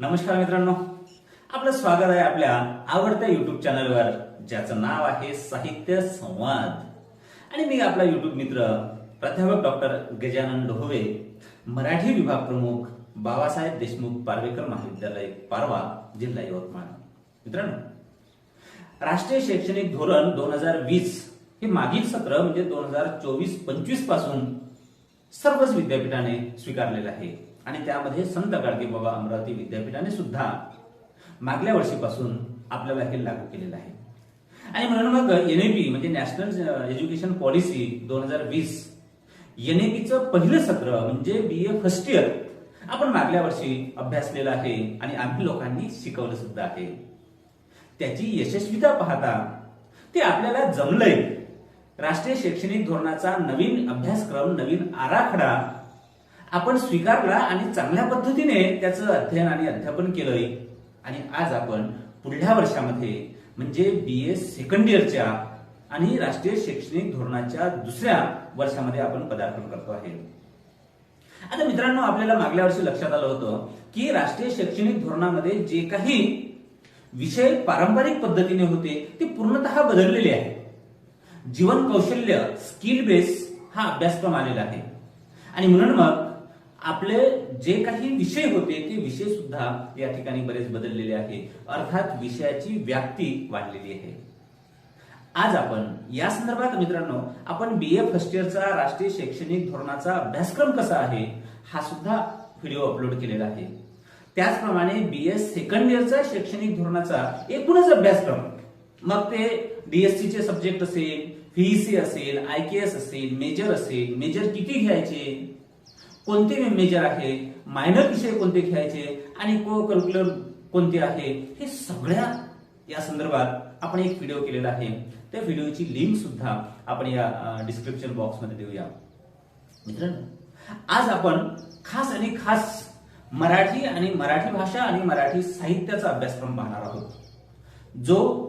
नमस्कार मित्रांनो. आपलं स्वागत आहे आपल्या आवडत्या युट्यूब चॅनलवर ज्याचं नाव आहे साहित्य संवाद. आणि मी आपला युट्यूब मित्र प्राध्यापक डॉक्टर गजानन ढोवे मराठी विभाग प्रमुख बाबासाहेब देशमुख पारवेकर महाविद्यालय पारवा जिल्हा यवतमाळ. मित्रांनो राष्ट्रीय शैक्षणिक धोरण दोन हजार वीस हे मागील सत्र म्हणजे दोन हजार चोवीस पंचवीसपासून सर्वच विद्यापीठाने स्वीकारलेलं आहे. आणि त्यामध्ये संत गाडगेबाबा अमरावती विद्यापीठाने सुद्धा मागल्या वर्षीपासून आपल्याला हे लागू केलेलं आहे. आणि म्हणून मग एनएपी म्हणजे नॅशनल एज्युकेशन पॉलिसी दोन हजार वीस एनएपीचं पहिलं सत्र म्हणजे बी ए फर्स्ट इयर आपण मागल्या वर्षी अभ्यासलेलं आहे आणि आम्ही लोकांनी शिकवलं सुद्धा आहे. त्याची यशस्वीता पाहता ते आपल्याला जमलंय. राष्ट्रीय शैक्षणिक धोरणाचा नवीन अभ्यासक्रम नवीन आराखडा आपण स्वीकारला आणि चांगल्या पद्धतीने त्याचं अध्ययन आणि अध्यापन केलंय. आणि आज आपण पुढल्या वर्षामध्ये म्हणजे बी ए सेकंड इयरच्या आणि राष्ट्रीय शैक्षणिक धोरणाच्या दुसऱ्या वर्षामध्ये आपण पदार्पण करतो आहे. आता मित्रांनो आपल्याला मागल्या वर्षी लक्षात आलं होतं की राष्ट्रीय शैक्षणिक धोरणामध्ये जे काही विषय पारंपरिक पद्धतीने होते ते पूर्णतः बदललेले आहे जीवन कौशल्य स्किल बेस हा अभ्यासक्रम आलेला आहे. आणि म्हणून मग आपले जे काही विषय होते ते विषय सुद्धा या ठिकाणी बरेच बदललेले आहे अर्थात विषयाची व्याप्ती वाढलेली आहे. आज आपण या संदर्भात मित्रांनो आपण बी ए फर्स्ट इयरचा राष्ट्रीय शैक्षणिक धोरणाचा अभ्यासक्रम कसा आहे हा सुद्धा व्हिडिओ अपलोड केलेला आहे. त्याचप्रमाणे बी एस सेकंड इयरचा शैक्षणिक धोरणाचा एकूणच अभ्यासक्रम. मग ते डीएससी चे सब्जेक्ट असेल व्हीसी असेल आय के एस असेल मेजर असेल मेजर किती घ्यायचे? कोणते मेजर आहे? मायनर विषय कोणते घ्यायचे? आणि को करिक्युलर कोणते आहे? हे सगळ्या या संदर्भात आपण एक व्हिडिओ केलेला आहे. त्या व्हिडिओची लिंक सुद्धा आपण या डिस्क्रिप्शन बॉक्समध्ये देऊया. मित्रांनो आज आपण खास आणि खास मराठी आणि मराठी भाषा आणि मराठी साहित्याचा अभ्यासक्रम पाहणार आहोत. जो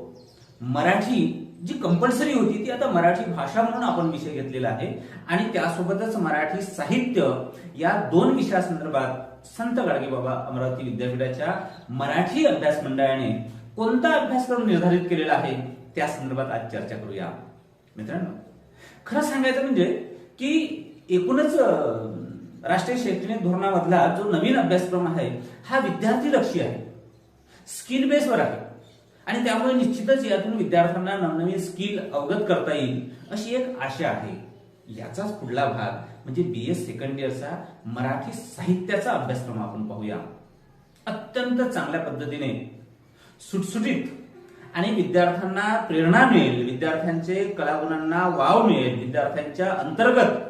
मराठी जी कंपल्सरी होती ती आता मराठी भाषा म्हणून आपण विषय घेतलेला आहे. आणि त्यासोबतच मराठी साहित्य या दोन विषयासंदर्भात संत गाडगेबाबा अमरावती विद्यापीठाच्या मराठी अभ्यास मंडळाने कोणता अभ्यासक्रम निर्धारित केलेला आहे त्या संदर्भात आज चर्चा करूया. मित्रांनो खरं सांगायचं म्हणजे की एकूणच राष्ट्रीय शैक्षणिक धोरणामधला जो नवीन अभ्यासक्रम आहे हा विद्यार्थी लक्षी आहे. स्किल बेसवर आहे. आणि त्यामुळे निश्चितच यातून विद्यार्थ्यांना नवनवीन स्किल अवगत करता येईल अशी एक आशा आहे. याचाच पुढला भाग म्हणजे बी एस सेकंड इयरचा मराठी साहित्याचा अभ्यासक्रम आपण पाहूया. अत्यंत चांगल्या पद्धतीने सुटसुटीत आणि विद्यार्थ्यांना प्रेरणा मिळेल विद्यार्थ्यांचे कलागुणांना वाव मिळेल विद्यार्थ्यांच्या अंतर्गत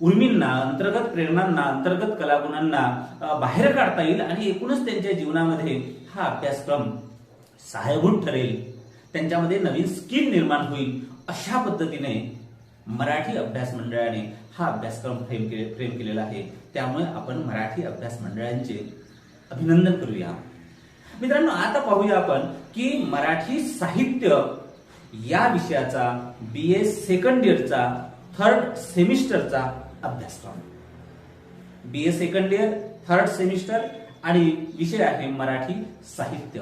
उर्मींना अंतर्गत प्रेरणांना अंतर्गत कलागुणांना बाहेर काढता येईल आणि एकूणच त्यांच्या जीवनामध्ये हा अभ्यासक्रम सहायभूत ठरेल. त्यांच्यामध्ये नवीन स्किल निर्माण होईल अशा पद्धतीने मराठी अभ्यास मंडळाने हा अभ्यासक्रम फ्रेम केले फ्रेम केलेला आहे. त्यामुळे आपण मराठी अभ्यास मंडळांचे अभिनंदन करूया. मित्रांनो आता पाहूया आपण की मराठी साहित्य या विषयाचा बी ए सेकंड इयरचा थर्ड सेमिस्टरचा अभ्यासक्रम. B A second year third semester आणि विषय आहे मराठी साहित्य.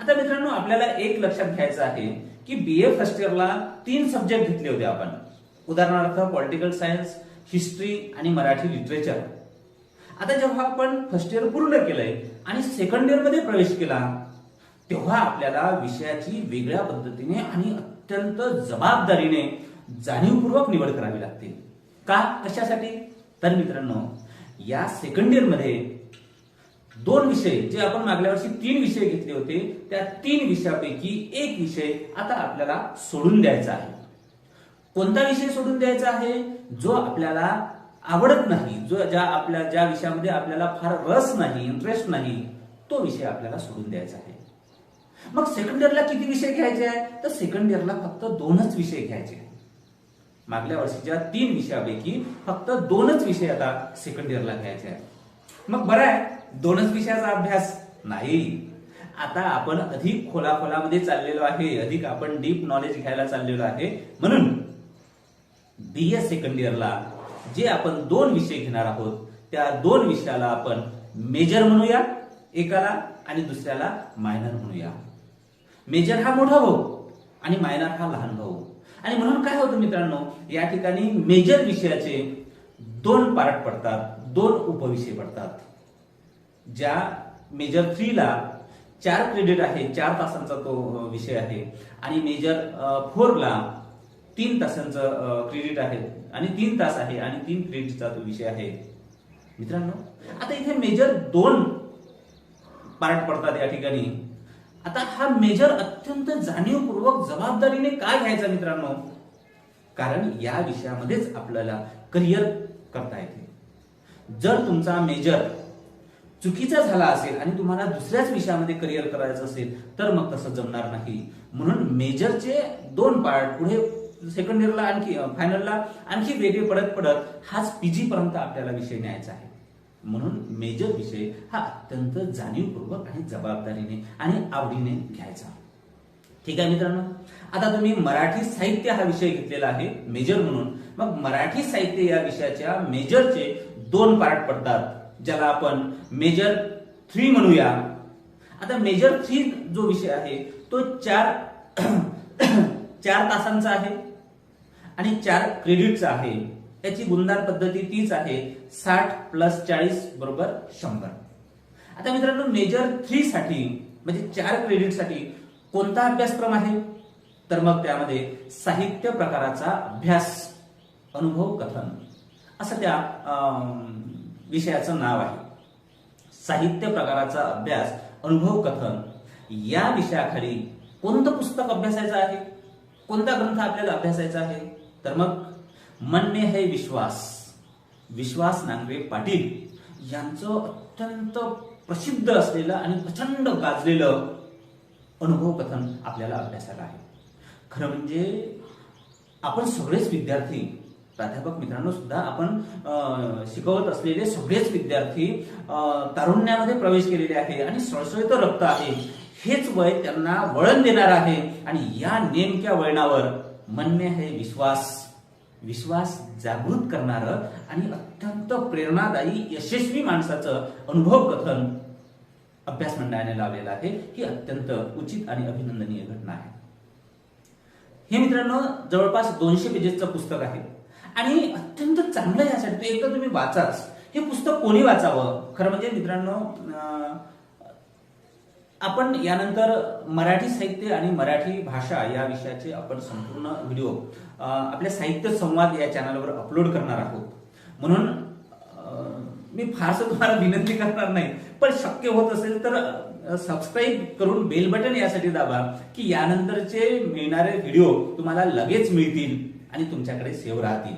आता मित्रांनो आपल्याला एक लक्षात घ्यायचं आहे की बी ए फर्स्ट इयरला तीन सब्जेक्ट घेतले होते आपण. उदाहरणार्थ पॉलिटिकल सायन्स हिस्ट्री आणि मराठी लिटरेचर आता जेव्हा आपण फर्स्ट इयर पूर्ण केलंय आणि सेकंड इयरमध्ये प्रवेश केला तेव्हा आपल्याला विषयाची वेगळ्या पद्धतीने आणि अत्यंत जबाबदारीने जाणीवपूर्वक निवड करावी लागते. का? कशासाठी? तर मित्रांनो या सेकंड इयरमध्ये दोन विषय जे आपण मागल्या वर्षी तीन विषय घेतले होते त्या तीन विषयापैकी एक विषय आता आपल्याला सोडून द्यायचा आहे. कोणता विषय सोडून द्यायचा आहे? जो आपल्याला आवडत नाही जो ज्या आपल्या ज्या विषयामध्ये आपल्याला फार रस नाही इंटरेस्ट नाही तो विषय आपल्याला सोडून द्यायचा आहे. मग सेकंड इयरला किती विषय घ्यायचे आहे तर सेकंड इयरला फक्त दोनच विषय घ्यायचे मागल्या वर्षीच्या तीन विषयापैकी फक्त दोनच विषय आता सेकंड इयरला घ्यायचे आहे मग बरं आहे दोनच विषयाचा अभ्यास नाही. आता आपण अधिक खोलाखोलामध्ये चाललेलो आहे. अधिक आपण डीप नॉलेज घ्यायला चाललेलो आहे. म्हणून बी एस सेकंड इयरला जे आपण दोन विषय घेणार आहोत त्या दोन विषयाला आपण मेजर म्हणूया एकाला आणि दुसऱ्याला मायनर म्हणूया. मेजर हा मोठा भाऊ आणि मायनर हा लहान भाऊ. आणि म्हणून काय होतं मित्रांनो या ठिकाणी मेजर विषयाचे दोन पार्ट पडतात दोन उपविषय पडतात. ज्या मेजर थ्रीला चार क्रेडिट आहे चार तासांचा तो विषय आहे. आणि मेजर फोरला तीन तासांचं क्रेडिट आहे. आणि तीन तास आहे आणि तीन क्रेडिटचा तो विषय आहे. मित्रांनो आता इथे मेजर दोन पार्ट पडतात या ठिकाणी. आता हा मेजर अत्यंत जाणीवपूर्वक जबाबदारीने काय घ्यायचा मित्रांनो? कारण या विषयामध्येच आपल्याला करिअर करता येते. जर तुमचा मेजर चुकीचा झाला असेल आणि तुम्हाला दुसऱ्याच विषयामध्ये करिअर करायचं असेल तर मग तसं जमणार नाही. म्हणून मेजरचे दोन पार्ट पुढे सेकंड इयरला आणखी फायनलला आणखी वेगळे पडत पडत हाच पीजी पर्यंत आपल्याला विषय न्यायचा आहे. म्हणून मेजर विषय हा अत्यंत जाणीवपूर्वक आणि जबाबदारीने आणि आवडीने घ्यायचा. ठीक आहे मित्रांनो? आता तुम्ही मराठी साहित्य हा विषय घेतलेला आहे मेजर म्हणून. मग मराठी साहित्य या विषयाच्या मेजरचे दोन पार्ट पडतात. ज्याला आपण मेजर थ्री म्हणूया. आता मेजर थ्री जो विषय आहे तो चार चार तासांचा आहे आणि चार क्रेडिटचा आहे. याची गुणदान पद्धती तीच आहे साठ प्लस चाळीस बरोबर शंभर. आता मित्रांनो मेजर थ्री साठी म्हणजे चार क्रेडिटसाठी कोणता अभ्यासक्रम आहे? तर मग त्यामध्ये साहित्य प्रकाराचा अभ्यास अनुभव कथन. असं त्या विषयाचं नाव आहे. साहित्य प्रकाराचा अभ्यास अनुभव कथन. या विषयाखाली कोणतं पुस्तक अभ्यासायचं आहे? कोणता ग्रंथ आपल्याला अभ्यासायचा आहे? तर मग मन्य हे विश्वास. विश्वास नांगरे पाटील यांचं अत्यंत प्रसिद्ध असलेलं आणि प्रचंड गाजलेलं अनुभव कथन आपल्याला अभ्यासाला आहे. खरं म्हणजे आपण सगळेच विद्यार्थी प्राध्यापक मित्रांनो सुद्धा आपण शिकवत असलेले सगळेच विद्यार्थी तारुण्यामध्ये प्रवेश केलेले आहे आणि सळसळीत रक्त आहे. हेच वय त्यांना वळण देणार आहे. आणि या नेमक्या वळणावर म्हणणे हे विश्वास. विश्वास जागृत करणारं आणि अत्यंत प्रेरणादायी यशस्वी माणसाचं अनुभव कथन अभ्यास मंडळाने लावलेलं आहे. ही अत्यंत उचित आणि अभिनंदनीय घटना आहे. हे मित्रांनो जवळपास दोनशे पेजेसचं पुस्तक आहे. आणि अत्यंत चांगलं यासाठी ते एकदा तुम्ही वाचाच हे पुस्तक कोणी वाचावं? खरं म्हणजे मित्रांनो आपण यानंतर मराठी साहित्य आणि मराठी भाषा या विषयाचे आपण संपूर्ण व्हिडिओ आपल्या साहित्य संवाद या चॅनलवर अपलोड करणार आहोत. म्हणून मी फारसं तुम्हाला विनंती करणार नाही पण शक्य होत असेल तर सबस्क्राईब करून बेल बटन यासाठी दाबा की यानंतरचे मिळणारे व्हिडिओ तुम्हाला लगेच मिळतील. आणि तुमच्याकडे सेव राहतील.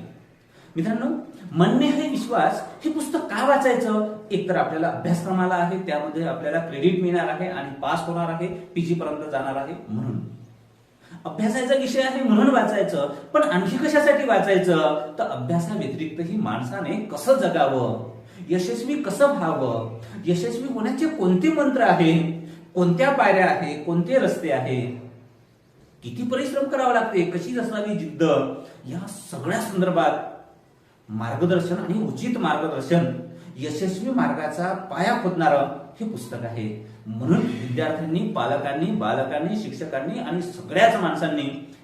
मित्रांनो म्हणणे हे विश्वास हे पुस्तक का वाचायचं? एकतर आपल्याला अभ्यासक्रमाला आहे त्यामध्ये आपल्याला क्रेडिट मिळणार आहे आणि पास होणार आहे पीजी पर्यंत जाणार आहे म्हणून. अभ्यासाचा विषय आहे म्हणून वाचायचं पण आणखी कशासाठी वाचायचं? तर अभ्यासा व्यतिरिक्तही माणसाने कसं जगावं? यशस्वी कसं व्हावं? यशस्वी होण्याचे कोणते मंत्र आहे? कोणत्या पायऱ्या आहे? कोणते रस्ते आहे? किती परिश्रम करावा लागते? कशी असावी जिद्द? या सगळ्या संदर्भात मार्गदर्शन आणि उचित मार्गदर्शन यशस्वी मार्गाचा पाया खोदणारं हे पुस्तक आहे. म्हणून विद्यार्थ्यांनी पालकांनी बालकांनी शिक्षकांनी आणि सगळ्याच माणसांनी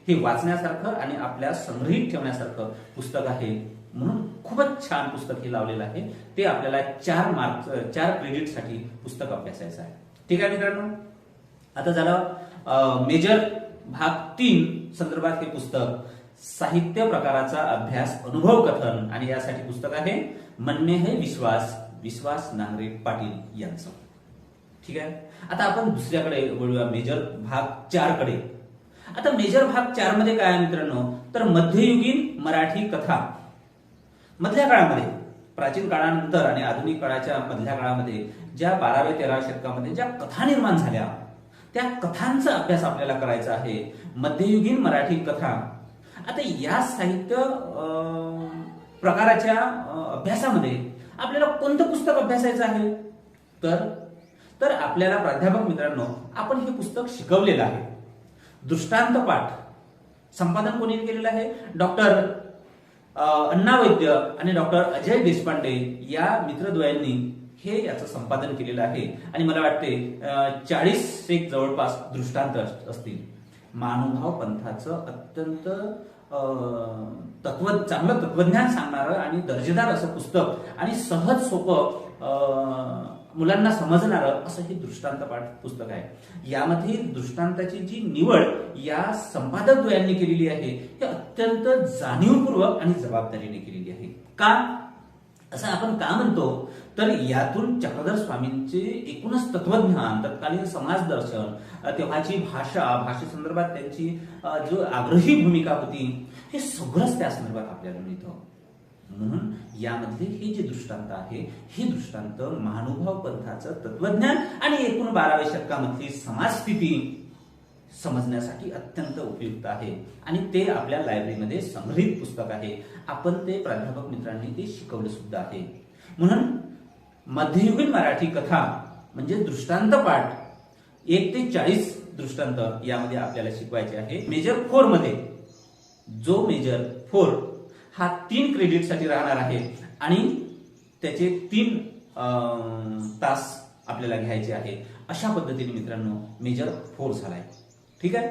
हे वाचण्यासारखं आणि आपल्या संग्रहित ठेवण्यासारखं पुस्तक आहे. म्हणून खूपच छान पुस्तक हे लावलेलं आहे. ते आपल्याला चार मार्क चार क्रेडिटसाठी पुस्तक अभ्यासायचं आहे. ठीक आहे मित्रांनो? आता झालं मेजर भाग तीन संदर्भात हे पुस्तक. साहित्य प्रकाराचा अभ्यास अनुभव कथन आणि यासाठी पुस्तक आहे म्हणणे हे विश्वास विश्वास नांगरे पाटील यांचं. ठीक आहे? आता आपण दुसऱ्याकडे वळूया मेजर भाग चारकडे आता मेजर भाग चारमध्ये काय मित्रांनो? तर मध्ययुगीन मराठी कथा. मधल्या काळामध्ये प्राचीन काळानंतर आणि आधुनिक काळाच्या मधल्या काळामध्ये ज्या बाराव्या तेराव्या शतकामध्ये ज्या कथा निर्माण झाल्या त्या कथांचा अभ्यास आपल्याला करायचा आहे. मध्ययुगीन मराठी कथा आता या साहित्य प्रकाराच्या अभ्यासामध्ये आपल्याला कोणतं पुस्तक अभ्यासायचं आहे? तर तर आपल्याला प्राध्यापक मित्रांनो आपण हे पुस्तक शिकवलेलं आहे. दृष्टांत पाठ. संपादन कोणी केलेलं आहे? डॉक्टर अण्णा वैद्य आणि डॉक्टर अजय देशपांडे या मित्रद्वयांनी हे याचं संपादन केलेलं आहे. आणि मला वाटते चाळीस एक जवळपास दृष्टांत अस- असतील. महानुभाव पंथाचं अत्यंत तत्व चांगलं तत्वज्ञान सांगणारं आणि दर्जेदार असं पुस्तक आणि सहज सोपं मुलांना समजणारं असं हे दृष्टांत पाठ पुस्तक आहे. यामध्ये दृष्टांताची जी निवड या संपादक द्वयांनी केलेली आहे हे अत्यंत जाणीवपूर्वक आणि जबाबदारीने केलेली आहे. का? असं आपण का म्हणतो? तर यातून चक्रधर स्वामींचे एकूणच तत्वज्ञान तत्कालीन समाज दर्शन तेव्हाची भाषा भाषेसंदर्भात त्यांची जो आग्रही भूमिका होती हे सगळंच त्या संदर्भात आपल्याला मिळतं. म्हणून यामधले हे जे दृष्टांत आहे हे दृष्टांत महानुभाव पंथाचं तत्वज्ञान आणि एकूण बाराव्या शतकामधली समाजस्थिती समजण्यासाठी अत्यंत उपयुक्त आहे. आणि ते आपल्या लायब्ररीमध्ये संग्रहित पुस्तक आहे. आपण ते प्राध्यापक मित्रांनी ते शिकवलं सुद्धा आहे. म्हणून मध्ययुगीन मराठी कथा म्हणजे दृष्टांत पाठ एक ते चाळीस दृष्टांत यामध्ये आपल्याला शिकवायचे आहे. मेजर फोरमध्ये जो मेजर फोर हा तीन क्रेडिटसाठी राहणार आहे. आणि त्याचे तीन तास आपल्याला घ्यायचे आहे. अशा पद्धतीने मित्रांनो मेजर फोर झालाय. ठीक आहे?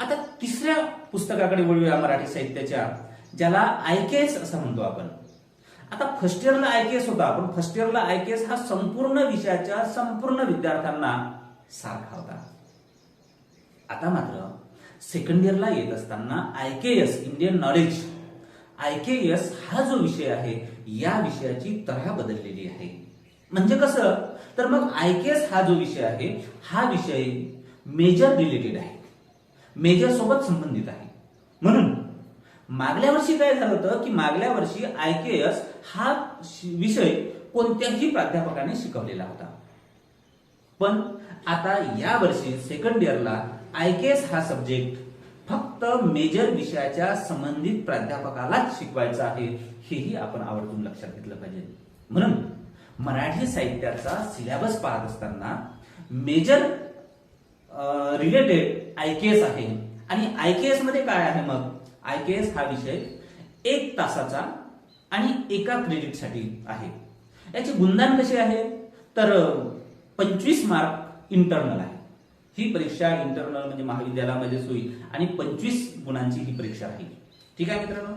आता तिसऱ्या पुस्तकाकडे वळूया मराठी साहित्याच्या ज्याला आयकेएस असं म्हणतो आपण. आता फर्स्ट इयरला आयकेएस होता पण फर्स्ट इयरला आयकेएस हा संपूर्ण विषयाच्या संपूर्ण विद्यार्थ्यांना सारखा होता. आता मात्र सेकंड इयरला येत असताना आयकेएस इंडियन नॉलेज आयकेएस हा जो विषय आहे या विषयाची तऱ्हा बदललेली आहे. म्हणजे कसं? तर मग आयकेएस हा जो विषय आहे हा विषय मेजर रिलेटेड आहे. मेजरसोबत संबंधित आहे. म्हणून मागल्या वर्षी काय झालं होतं की मागल्या वर्षी आयकेएस हा विषय कोणत्याही प्राध्यापकाने शिकवलेला होता. पण आता या वर्षी सेकंड इयरला आयकेएस हा सब्जेक्ट फक्त मेजर विषयाच्या संबंधित प्राध्यापकालाच शिकवायचा आहे हेही आपण आवर्जून लक्षात घेतलं पाहिजे. म्हणून मराठी साहित्याचा सिलेबस पाहत असताना मेजर रिलेटेड आयकेएस आहे. आणि आयकेएसमध्ये काय आहे मग? आयकेएस हा विषय एक तासाचा आणि एका क्रेडिटसाठी आहे. याचे गुणदान कसे आहे? तर पंचवीस मार्क इंटरनल आहे. ही परीक्षा इंटरनल म्हणजे महाविद्यालयामध्येच होईल आणि पंचवीस गुणांची ही परीक्षा आहे. ठीक आहे मित्रांनो?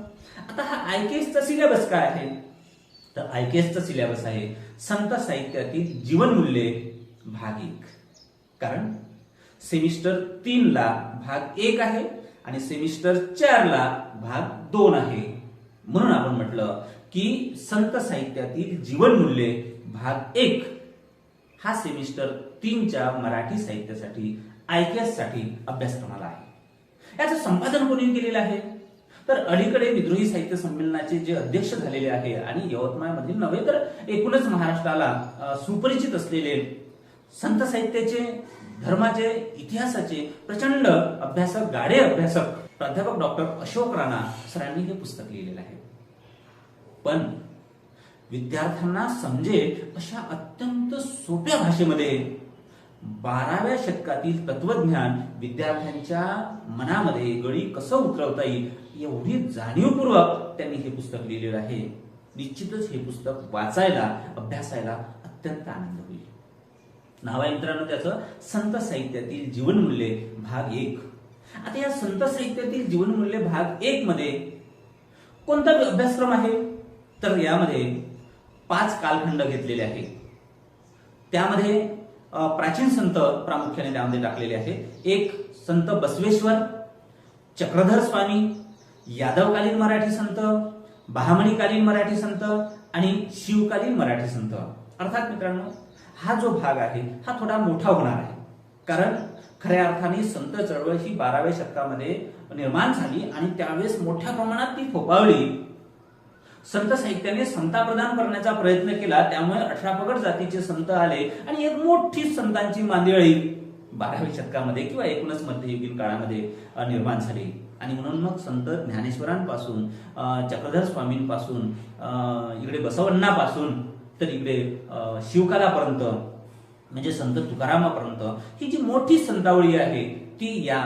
आता हा आयकेएसचा सिलेबस काय आहे? तर आयकेएसचा सिलेबस आहे संत साहित्यातील जीवनमूल्ये भाग एक कारण सेमिस्टर तीनला भाग एक आहे आणि सेमिस्टर चारला भाग दोन आहे. म्हणून आपण म्हटलं की संत साहित्यातील जीवनमूल्ये भाग एक हा सेमिस्टर तीनच्या मराठी साहित्यासाठी आयकेससाठी अभ्यासक्रमाला आहे. याचं संपादन कोणी केलेलं आहे? तर अलीकडे विद्रोही साहित्य संमेलनाचे जे अध्यक्ष झालेले आहे आणि यवतमाळमधील नव्हे तर एकूणच महाराष्ट्राला सुपरिचित असलेले संत साहित्याचे धर्माचे इतिहासाचे प्रचंड अभ्यासक गाडे अभ्यासक प्राध्यापक डॉक्टर अशोक राणा सरांनी हे पुस्तक लिहिलेलं आहे. पण विद्यार्थ्यांना समजेल अशा अत्यंत सोप्या भाषेमध्ये बाराव्या शतकातील तत्वज्ञान विद्यार्थ्यांच्या मनामध्ये गळी कसं उतरवता येईल एवढी जाणीवपूर्वक त्यांनी हे पुस्तक लिहिलेलं आहे. निश्चितच हे पुस्तक वाचायला अभ्यासायला अत्यंत आनंद होईल. नाव आहे मित्रांनो त्याचं संत साहित्यातील जीवनमूल्य भाग एक. आता या संत साहित्यातील जीवनमूल्य भाग एक मध्ये कोणता अभ्यासक्रम आहे? तर यामध्ये पाच कालखंड घेतलेले आहे त्यामध्ये प्राचीन संत प्रामुख्याने त्यामध्ये टाकलेले आहे एक संत बसवेश्वर चक्रधर स्वामी यादवकालीन मराठी संत बहामणीकालीन मराठी संत आणि शिवकालीन मराठी संत. अर्थात मित्रांनो हा जो भाग आहे हा थोडा मोठा होणार आहे. कारण खऱ्या अर्थाने संत चळवळ ही बाराव्या शतकामध्ये निर्माण झाली आणि त्यावेळेस मोठ्या प्रमाणात ती फोपावली संत साहित्याने संता प्रदान करण्याचा प्रयत्न केला त्यामुळे अठरा पगड जातीचे संत आले आणि एक मोठी संतांची मांदिळी बाराव्या शतकामध्ये किंवा एकूणच मध्ययुगीन काळामध्ये निर्माण झाली. आणि म्हणून मग संत ज्ञानेश्वरांपासून चक्रधर स्वामींपासून इकडे बसवण्णापासून तर इकडे शिवकालापर्यंत म्हणजे संत तुकारामापर्यंत ही जी मोठी संतावळी आहे ती या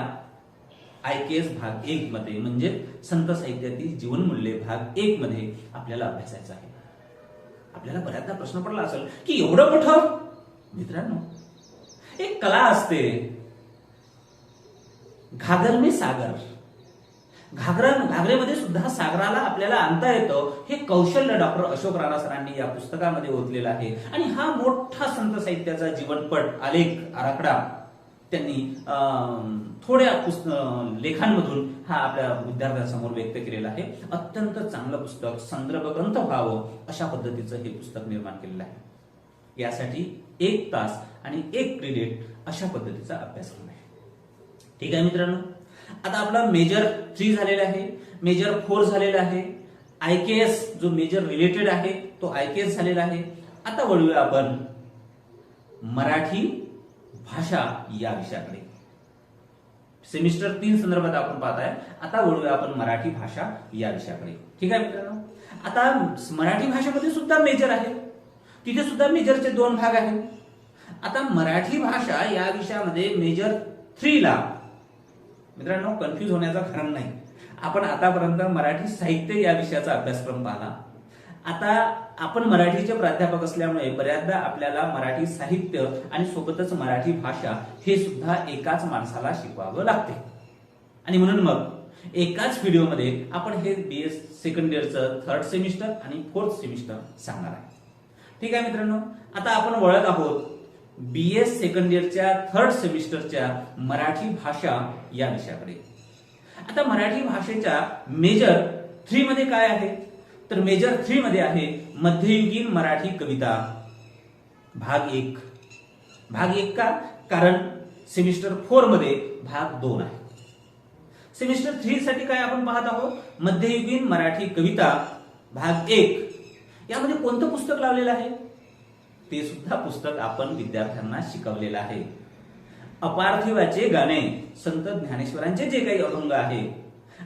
आयकेएस भाग एक मध्ये म्हणजे संत साहित्यातील जीवनमूल्ये भाग एक मध्ये आपल्याला अभ्यासायचं आहे. आपल्याला बऱ्याचदा प्रश्न पडला असेल की एवढं मोठं? मित्रांनो एक कला असते. घागर में सागर. घागरा घागरेमध्ये सुद्धा सागराला आपल्याला आणता येतं. हे कौशल्य डॉक्टर अशोक राणा सरांनी या पुस्तकामध्ये ओतलेलं आहे. आणि हा मोठा संत साहित्याचा जीवनपट आलेख आराखडा त्यांनी थोड्या पुस्त लेखांमधून हा आपल्या विद्यार्थ्यांसमोर व्यक्त केलेला आहे. अत्यंत चांगलं पुस्तक संदर्भ ग्रंथ व्हावं अशा पद्धतीचं हे पुस्तक निर्माण केलेलं आहे. यासाठी एक तास आणि एक क्रेडिट अशा पद्धतीचा अभ्यासक्रम आहे. ठीक आहे मित्रांनो? आता आपला मेजर थ्री झालेला आहे. मेजर फोर झालेला आहे. आय के एस जो मेजर रिलेटेड आहे तो आय झालेला आहे. आता वळूया आपण मराठी भाषा या विषयाकडे. सेमिस्टर तीन संदर्भात आपण पाहताय. आता वळूया आपण मराठी भाषा या विषयाकडे. ठीक आहे मित्रांनो? आता मराठी भाषेमध्ये सुद्धा मेजर आहे. तिथे सुद्धा मेजरचे दोन भाग आहेत. आता मराठी भाषा या विषयामध्ये मेजर थ्रीला मित्रांनो कन्फ्युज होण्याचं कारण नाही. आपण आतापर्यंत मराठी साहित्य या विषयाचा अभ्यासक्रम पाहिला. आता आपण मराठीचे प्राध्यापक असल्यामुळे बऱ्याचदा आपल्याला मराठी साहित्य आणि सोबतच मराठी भाषा हे सुद्धा एकाच माणसाला शिकवावं लागते. आणि म्हणून मग एकाच व्हिडिओमध्ये आपण हे बी एस सेकंड इयरचं थर्ड सेमिस्टर आणि फोर्थ सेमिस्टर सांगणार आहे. ठीक आहे मित्रांनो आता आपण वळत आहोत. बी एस सेकंड इयरच्या थर्ड सेमिस्टरच्या मराठी भाषा या विषयाकडे. आता मराठी भाषेच्या मेजर थ्री मध्ये काय आहे? तर मेजर थ्री मध्ये आहे मध्ययुगीन मराठी कविता. भाग एक. भाग एक का? कारण सेमिस्टर फोरमध्ये भाग दोन आहे. सेमिस्टर थ्री साठी काय आपण पाहत आहोत? मध्ययुगीन मराठी कविता. भाग एक. यामध्ये कोणतं पुस्तक लावलेलं आहे? ते सुद्धा पुस्तक आपण विद्यार्थ्यांना शिकवलेलं आहे. अपार्थिवाचे गाणे संत ज्ञानेश्वरांचे जे काही अभंग आहे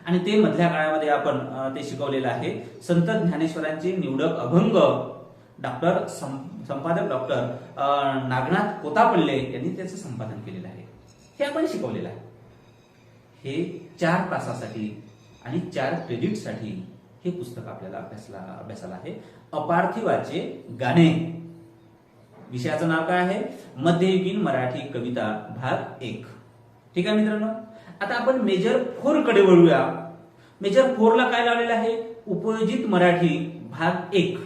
आणि ते मधल्या काळामध्ये आपण ते शिकवलेलं आहे. संत ज्ञानेश्वरांचे निवडक अभंग डॉक्टर संपादक डॉक्टर नागनाथ कोतापल्ले यांनी त्याचं संपादन केलेलं आहे. हे आपण शिकवलेलं आहे. हे चार तासासाठी आणि चार क्रेडिटसाठी हे पुस्तक आपल्याला अभ्यासला अभ्यासाला आहे. अपार्थिवाचे गाणे. विषयाचं नाव काय आहे? मध्ययुगीन मराठी कविता भाग एक. ठीक आहे मित्रांनो? आता आपण मेजर फोरकडे वळूया. मेजर फोरला काय लावलेलं आहे? उपयोजित मराठी भाग एक.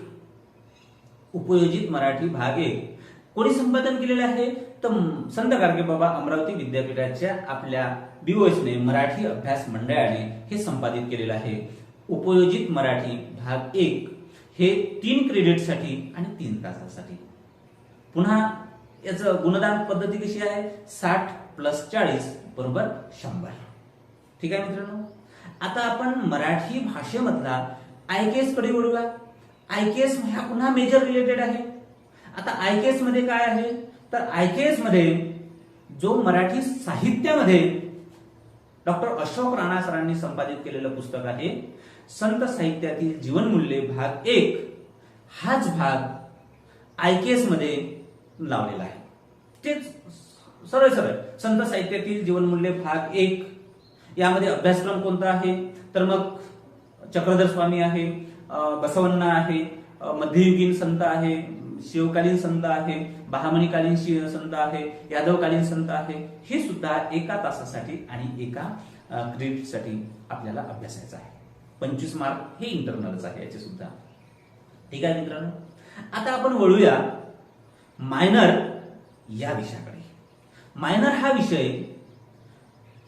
उपयोजित मराठी भाग एक. कोणी संपादन केलेलं आहे? तर संत गाडगे बाबा अमरावती विद्यापीठाच्या आपल्या बीओएसने मराठी अभ्यास मंडळाने हे संपादित केलेलं आहे. उपयोजित मराठी भाग एक. हे तीन क्रेडिटसाठी आणि तीन तासासाठी. पुन्हा याचं गुणदान पद्धती कशी आहे? साठ प्लस चाळीस बरोबर शंभर. ठीक आहे मित्रांनो? आता आपण मराठी भाषेमधला आय के एसकडे वळूया. आय के एस ह्या पुन्हा मेजर रिलेटेड आहे. आता आय के एसमध्ये काय आहे? तर आय के एसमध्ये जो मराठी साहित्यामध्ये डॉक्टर अशोक राणा सरांनी संपादित केलेलं पुस्तक आहे संत साहित्यातील जीवनमूल्ये भाग एक. हाच भाग आय के एसमध्ये लावलेला आहे. तेच सरळ सरळ संत साहित्यातील जीवनमूल्य भाग एक. यामध्ये अभ्यासक्रम कोणता आहे? तर मग चक्रधर स्वामी आहे बसवन्ना बसवण्णा आहे मध्ययुगीन संत आहे शिवकालीन संत आहे बहामणीकालीन संत आहे यादवकालीन संत आहे. हे सुद्धा एका तासासाठी आणि एका क्रेडिटसाठी आपल्याला अभ्यासायचं आहे. पंचवीस मार्क हे इंटरनलच आहे याचे सुद्धा. ठीक आहे मित्रांनो? आता आपण वळूया मायनर या विषयाकडे. मायनर हा विषय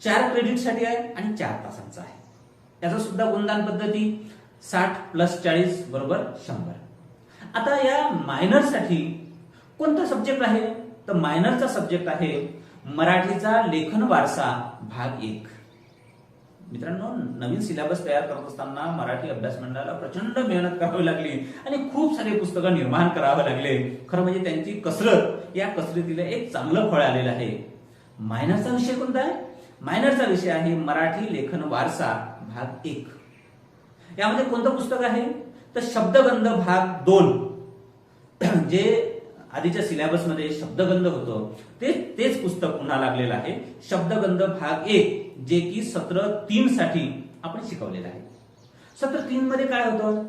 चार क्रेडिटसाठी आहे आणि चार तासांचा आहे. याचा सुद्धा गुणदान पद्धती साठ प्लस चाळीस बरोबर शंभर. आता या मायनरसाठी कोणता सब्जेक्ट आहे? तर मायनरचा सब्जेक्ट आहे मराठीचा लेखन वारसा भाग एक. मित्रांनो नवीन सिलेबस तयार करत असताना मराठी अभ्यास मंडळाला प्रचंड मेहनत करावी लागली आणि खूप सारे पुस्तकं निर्माण करावे लागले. खरं म्हणजे त्यांची कसरत या कसरतीला एक चांगलं फळ आलेलं आहे. मायनरचा विषय कोणता आहे? मायनरचा विषय आहे मराठी लेखन वारसा भाग एक. यामध्ये कोणतं पुस्तक आहे? तर शब्दगंध भाग दोन. जे आधीच्या सिलेबसमध्ये शब्दगंध होतं. ते तेच पुस्तक पुन्हा लागलेलं आहे. शब्दगंध भाग एक जे की सत्र तीन साठी आपण शिकवलेलं आहे. सत्र तीन मध्ये काय होतं?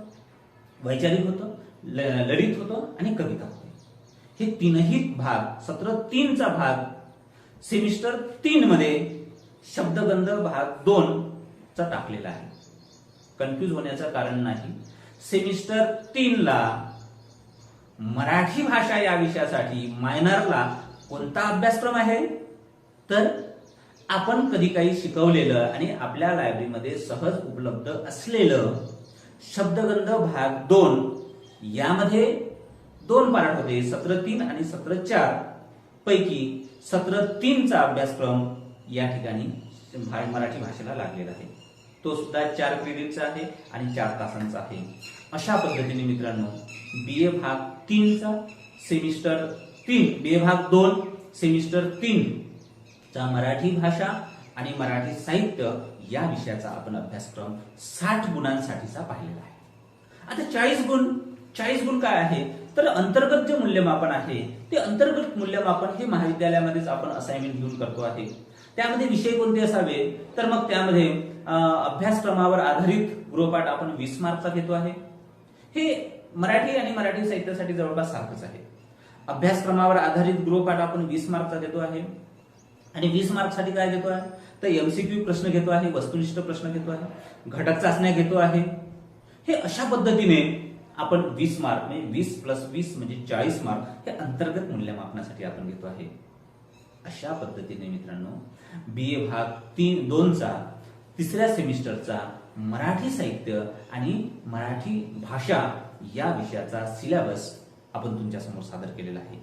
वैचारिक होतं ल- ललित होतं आणि कविता होते. हे तीनही भाग सत्र तीनचा भाग सेमिस्टर तीन मध्ये शब्दगंध भाग दोन चा टाकलेला आहे. कन्फ्यूज होण्याचं कारण नाही. सेमिस्टर तीनला मराठी भाषा या विषयासाठी मायनरला कोणता अभ्यासक्रम आहे? तर आपण कधी काही शिकवलेलं आणि आपल्या लायब्ररीमध्ये सहज उपलब्ध असलेलं शब्दगंध भाग दोन यामध्ये दोन पार्ट होते. सत्र तीन आणि सत्र चार पैकी सत्र तीनचा अभ्यासक्रम या ठिकाणी मराठी भाषेला लागलेला आहे. तो सुद्धा चार क्रेडिटचा आहे आणि चार तासांचा आहे. अशा पद्धतीने मित्रांनो बी ए भाग तीनचा सेमिस्टर तीन बे भाग दोन सेमिस्टर तीनचा मराठी भाषा आणि मराठी साहित्य या विषयाचा आपण अभ्यासक्रम साठ गुणांसाठीचा पाहिलेला आहे. आता चाळीस गुण चाळीस गुण काय आहे? तर अंतर्गत जे मूल्यमापन आहे ते अंतर्गत मूल्यमापन हे महाविद्यालयामध्येच आपण असाइनमेंट घेऊन करतो आहे. त्यामध्ये विषय कोणते असावे? तर मग त्यामध्ये अभ्यासक्रमावर आधारित गृहपाठ आपण वीस मार्कचा घेतो आहे. हे मराठी आणि मराठी साहित्यासाठी जवळपास सारखंच आहे. अभ्यासक्रमावर आधारित गृहपाठ आपण वीस मार्कचा देतो आहे. आणि वीस मार्कसाठी काय घेतो आहे? तर एमसीक्यू प्रश्न घेतो आहे वस्तुनिष्ठ प्रश्न घेतो आहे घटक चाचण्या घेतो आहे. हे अशा पद्धतीने आपण वीस मार्क म्हणजे वीस प्लस वीस म्हणजे चाळीस मार्क हे अंतर्गत मूल्यमापनासाठी आपण घेतो आहे. अशा पद्धतीने मित्रांनो बी ए भाग तीन दोनचा तिसऱ्या सेमिस्टरचा मराठी साहित्य आणि मराठी भाषा या विषयाचा सिलॅबस आपण तुमच्यासमोर सादर केलेला आहे.